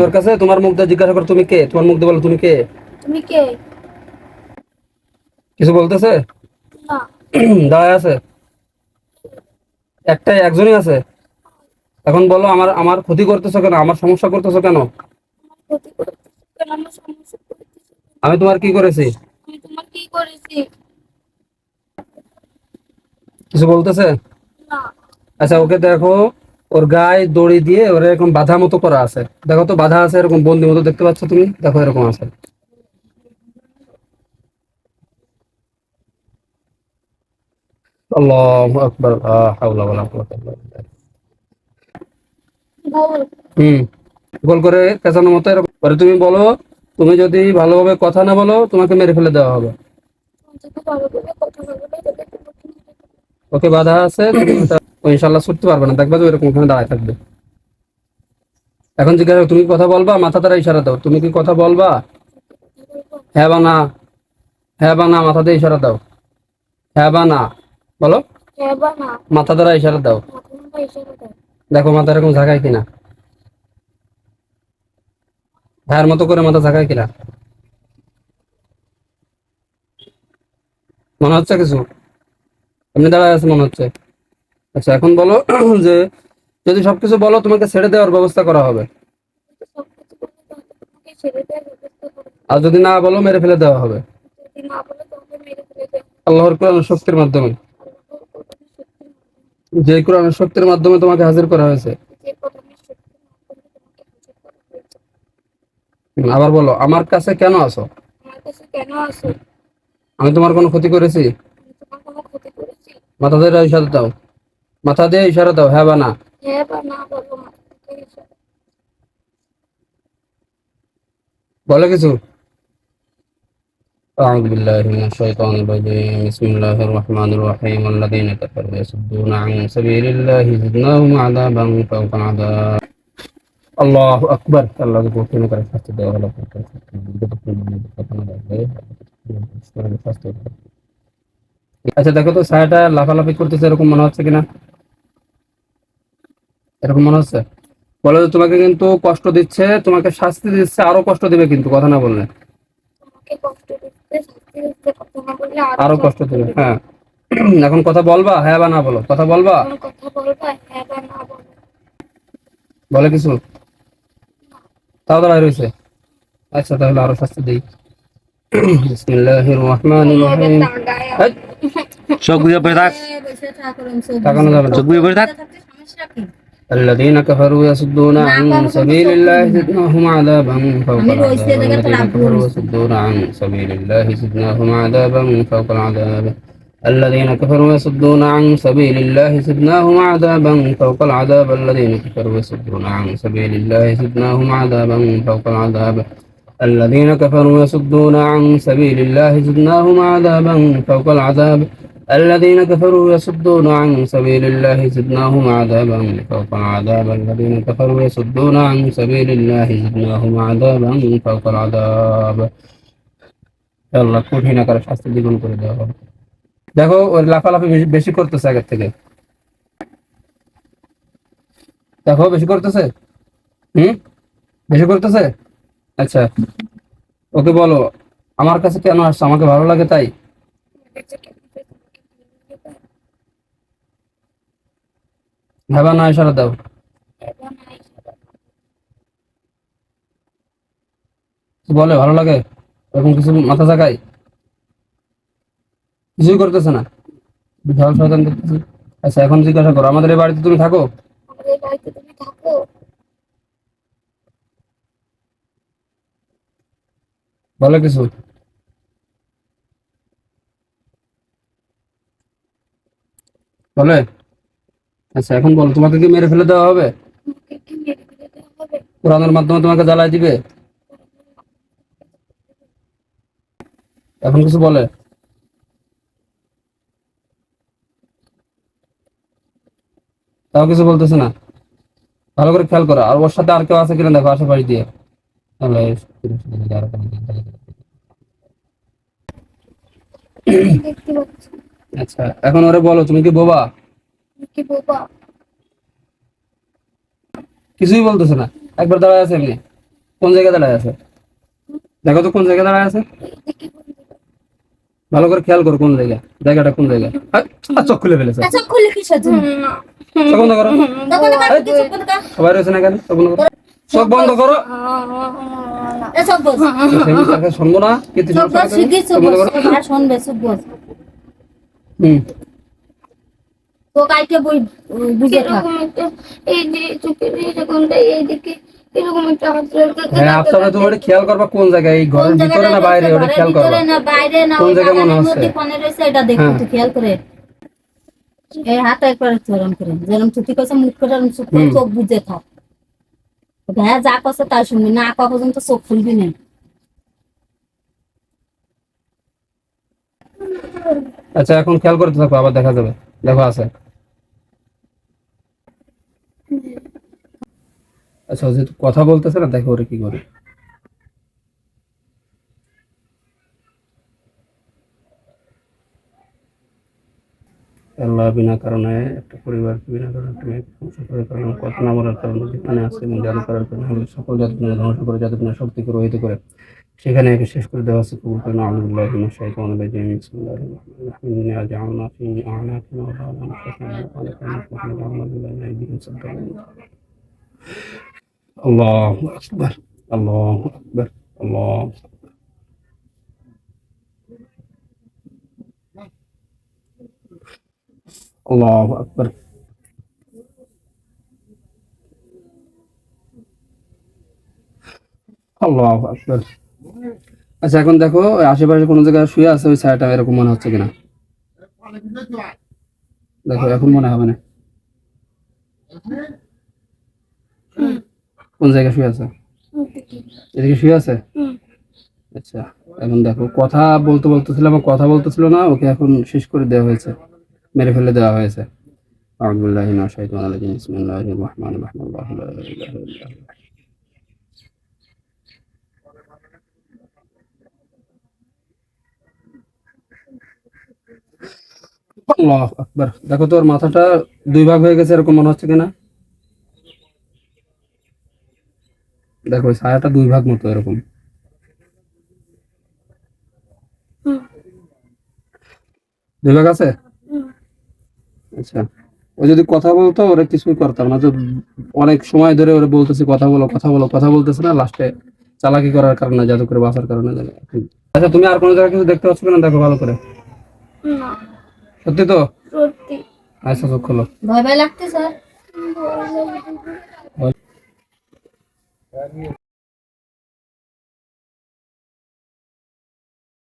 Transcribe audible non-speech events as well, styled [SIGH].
তুমি ওর কাছে তোমার মুখ দিয়ে জিজ্ঞাসা করো তুমি কে? তোমার মুখ দিয়ে বলো তুমি কে? তুমি কে? কিছু বলতেছে? না। [CLEARS THROAT] দাঁড়ায় আছে? একটাই একজনই আছে? এখন বলো আমার আমার ক্ষতি করতেছো কেন? আমার সমস্যা করতেছো কেন? আমি তোমার কি করেছি? আমি তোমার কি করেছি? কিছু বলতেছে? না। আচ্ছা ওকে দেখো। ওর গায়ে দড়ি দিয়ে ওর এরকম বাধা মতো করা আছে। দেখো তো বাধা আছে এরকম বন্দি মতো দেখতে পাচ্ছ তুমি? দেখো এরকম আছে। আল্লাহু আকবার লা হাওলা ওয়ালা কুওয়াতা ইল্লা বিল্লাহ। হুম গোল করে পেঁচানোর মতো এরকম। পরে তুমি বলো তুমি যদি ভালোভাবে কথা না বলো তোমাকে মেরে ফেলে দেওয়া হবে। ওকে বাধা আছে? ও ইনশাল্লাহ ছুটতে পারবে না। দেখবা তো এরকম ওখানে দাঁড়ায় থাকবে। এখন জিজ্ঞাসা তুমি কথা বলবা? মাথা দ্বারা ইশারা দাও। তুমি কি কথা বলবা? হ্যাঁ বা না? হ্যাঁ বা না? মাথা দিয়ে ইশারা দাও। হ্যাঁ বা না? বলো। হ্যাঁ মাথা দ্বারা ইশারা দাও। দেখো মাথা এরকম ঝাঁকায় কিনা। হ্যাঁ মতো করে মাথা ঝাঁকায় কিনা। মনে হচ্ছে কিছু? এমনি দাঁড়ায় আছে মনে হচ্ছে। আচ্ছা এখন বলো [CLEARS THROAT] যে যদি সবকিছু বলো, তোমাকে ছেড়ে দেওয়ার ব্যবস্থা করা হবে। আর যদি না বলো, মেরে ফেলে দেওয়া হবে। আল্লাহর কোরআনের শক্তির মাধ্যমে। যে কোরআন শক্তির মাধ্যমে তোমাকে হাজির করা হয়েছে। আবার বলো, আমার কাছে কেন আসো আমি তোমার কোনো ক্ষতি করেছি? মাথা দিয়ে ইশারা দাও। মাথা দিয়ে ইশারা দাও হ্যাঁ বা না হ্যাঁ বা না বলো মাথা মুখা ইশারা বলো কিছু أعوذ بالله من الشيطان الرجيم بسم الله الرحمن الرحيم الذين كفروا يصدون عن سبيل الله زدناهم عذابا فوق العذاب الله أكبر الله يقول كنا كنا فاست ده ولا আচ্ছা দেখো তো ছায়াটা লাফালাফি করতেছে এরকম মনে হচ্ছে কিনা? এরকম মনে হচ্ছে? বলে যে তোমাকে কিন্তু কষ্ট দিচ্ছে তোমাকে শাস্তি দিচ্ছে আরও কষ্ট দিবে কিন্তু কথা না বললে। আরও কষ্ট দেবে হ্যাঁ। [CLEARS THROAT] এখন কথা বলবা হ্যাঁ বা না বলো? কথা বলবা? হ্যাঁ বলো। কিছু? তাও তো বাইর হয়েছে আচ্ছা তাহলে আরও শাস্তি দিই। [CLEARS THROAT] বিসমিল্লাহির রহমানির রহিম। চোখ বুঝে পড়ে থাক বসে থাকুন তাকানো যাবে না চোখ বুঝে পড়ে থাক সমস্যা কি الذين كفروا يصدون عن سبيل الله زدناهم عذابا فوق العذاب الذين كفروا يصدون عن سبيل الله زدناهم عذابا فوق العذاب الذين كفروا يصدون عن سبيل الله زدناهم عذابا فوق العذاب الذين كفروا يصدون عن سبيل الله زدناهم عذابا فوق العذاب الذين كفروا يصدون عن سبيل الله زدناهم عذابا فوق العذاب الذين كفروا يصدون عن سبيل الله زدناهم عذابا فوق العذاب الذين كفروا يصدون عن سبيل الله زدناهم عذابا فوق العذاب আল্লাহ কঠিন আকারে শাস্তি দ্বিগুণ করে দেওয়া হবে দেখো ওর লাফালাফি বেশি- বেশি করতেছে আগের থেকে দেখো বেশি করতেছে হুম বেশি করতেছে আচ্ছা ওকে বলো, আমার কাছে কেন আসছো? আমাকে ভালো লাগে তাই? ভাবা না ইশারা দাও। বলে ভালো লাগে? এরকম কিছু মাথা জাগায় কিছুই করতেছে না। দেখতেছি আচ্ছা এখন জিজ্ঞাসা করো, আমাদের এই বাড়িতে তুমি থাকো? আমাদের বাড়িতে তুমি থাকো? বলে কিছু? বলে। আচ্ছা এখন বলো তোমাকে কি মেরে ফেলে দেওয়া হবে? কোরআনের মাধ্যমে তোমাকে জ্বালায় দিবে? এখন কিছু বলে? তাও কিছু বলতেছে না। ভালো করে খেয়াল করো, আর ওর সাথে আর কেউ আছে কিনা দেখো আশেপাশ দিয়ে। তাহলে দেখতে পাচ্ছি আচ্ছা এখন ওরে বলো তুমি কি বোবা? তুমি কি বোবা? কিছুই বলতেছে না। একবার দাঁড়ায় আছে এমনি। কোন জায়গায় দাঁড়ায় আছে? দেখো তো কোন জায়গায় দাঁড়ায় আছে। এইদিকে কোন দিকে? ভালো করে খেয়াল করো কোন জায়গা জায়গাটা কোন জায়গা আ, আ, চোখ খুলে ফেলেছে। আচ্ছা খুলে কিসের জন্য চোখ বন্ধ করো। তখন আবার কি চুপ করে থাক? সবাই রয়েছে না কেন? চোখ বন্ধ করো। চোখ বন্ধ করো। শুনব না কিন্তু চুপ বস, শিগগির চুপ বস। আর শুনবে, হুম। তো কাইকে বই বুঝে থাক। এই যে চোখের এরকমটা এইদিকে এরকম একটা হাত হ্যাঁ আপনারা তো ওটা খেয়াল করবা কোন জায়গায় এই ঘরের ভিতরে না বাইরে ওটা খেয়াল করবা। না বাইরে না কোন জায়গায় মনে হচ্ছে? মধ্যে রয়েছে এটা দেখো হ্যাঁ। খেয়াল করে। এই হাত একবার করে যেরকম ছুটি করছে মুখ করে। চোখ বুঝে থাক। হ্যাঁ যা করছে তাই শুনবি। না আঁকা পর্যন্ত চোখ খুলবি না। আচ্ছা এখন খেয়াল করতে থাকো, আবার দেখা যাবে। দেখো, আছে। আচ্ছা যেহেতু কথা বলতেছে না, দেখো ওরা কি করে। আল্লাহ বিনা কারণে একটা পরিবারকে বিনা কারণে তুমি ধ্বংস করে কারণ কত না মরার কারণে যেখানে আছে এবং জাদু করার কারণে সকল জাতিগুলো ধ্বংস করে জাতিগুলো শক্তিকে রহিত করে সেখানে একে শেষ করে দেওয়া হচ্ছে কবুল করে আলহামদুলিল্লাহ বিনা বিল্লাহি আইদিহিম সাদ্দান আল্লাহু আল্লাহ আল্লাহু আকবার আল্লাহু আচ্ছা এখন দেখো আশেপাশে কোনো জায়গায় শুয়ে আছে, ওই ছায়াটা এরকম মনে হচ্ছে কিনা? দেখো, এখন মনে হবে না। কোন জায়গায় শুয়ে আছে? এদিকে শুয়ে আছে? আচ্ছা এখন দেখো, কথা বলতে বলতেছিল আমার কথা বলতেছিল না, ওকে এখন শেষ করে দেওয়া হয়েছে। মেরে ফেলে দেওয়া হয়েছে। দেখো তোর মাথাটা দুই ভাগ হয়ে গেছে, এরকম মনে হচ্ছে কিনা? দেখো সায়াটা দুই ভাগ মতো এরকম। দুই ভাগ আছে? আচ্ছা। ও যদি কথা বলতো ওরা কিছুই করতাম না। তো অনেক সময় ধরে ওরা বলতেছে কথা বলো কথা বলো কথা বলতেছে না। লাস্টে চালাকি করার কারণে জাদু করে বাঁচার কারণে আচ্ছা তুমি আর কোনো জায়গায় কিছু দেখতে পাচ্ছ কিনা? দেখো ভালো করে। সত্যি তো? সত্যি। আচ্ছা চোখ খোলো। ভয় ভয় লাগতে স্যার